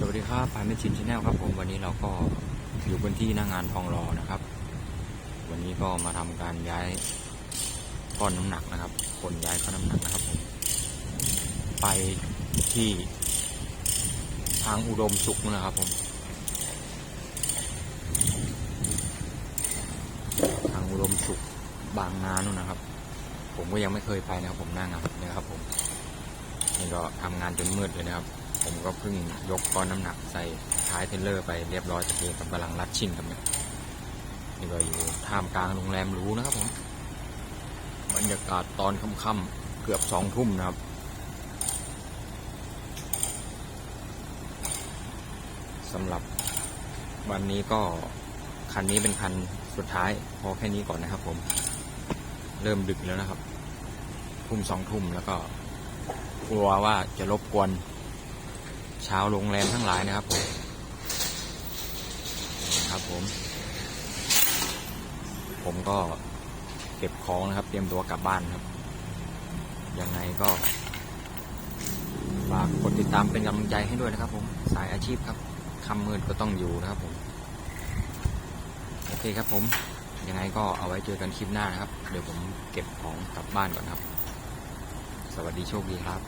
สวัสดีครับพายเมชินชาแนลครับผมวันนี้เราก็อยู่บนที่หน้างานทองรอนะครับ วันนี้ก็มาทำการย้ายก้อนน้ำหนักนะครับคนย้ายก้อนน้ำหนักนะครับผมไปที่ทางอุดมสุขนะครับผม ทางอุดมสุขบางนานู่นนะครับ ผมก็ยังไม่เคยไปนะครับผมหน้างานเนี่ยครับผมนี่ก็ทำงานจนมืดเลยนะครับ ผมก็เพิ่งยกก้อนน้ำหนักใส่ท้ายเทเลอร์ไปเรียบร้อยตะเกียกับกำลังรัดชิ่งครับเนี่ยนี่ก็อยู่ท่ามกลางโรงแรมรู้นะครับผมบรรยากาศตอนค่ำๆเกือบสองทุ่มนะครับ สำหรับวันนี้ก็คันนี้เป็นคันสุดท้ายพอแค่นี้ก่อนนะครับผม เริ่มดึกแล้วนะครับ ทุ่มสองทุ่มแล้วก็กลัวว่าจะรบกวน ชาวโรงแรมทั้งหลายนะครับผมครับผม ผมก็เก็บของนะครับ เตรียมตัวกลับบ้านครับ ยังไงก็ฝากกดติดตามเป็นกำลังใจให้ด้วยนะครับ ผมสายอาชีพครับคำมืดก็ต้องอยู่นะครับผมโอเคครับผมยังไงก็เอาไว้เจอกันคลิปหน้านะครับ เดี๋ยวผมเก็บของกลับบ้านก่อนครับ สวัสดีโชคดีครับ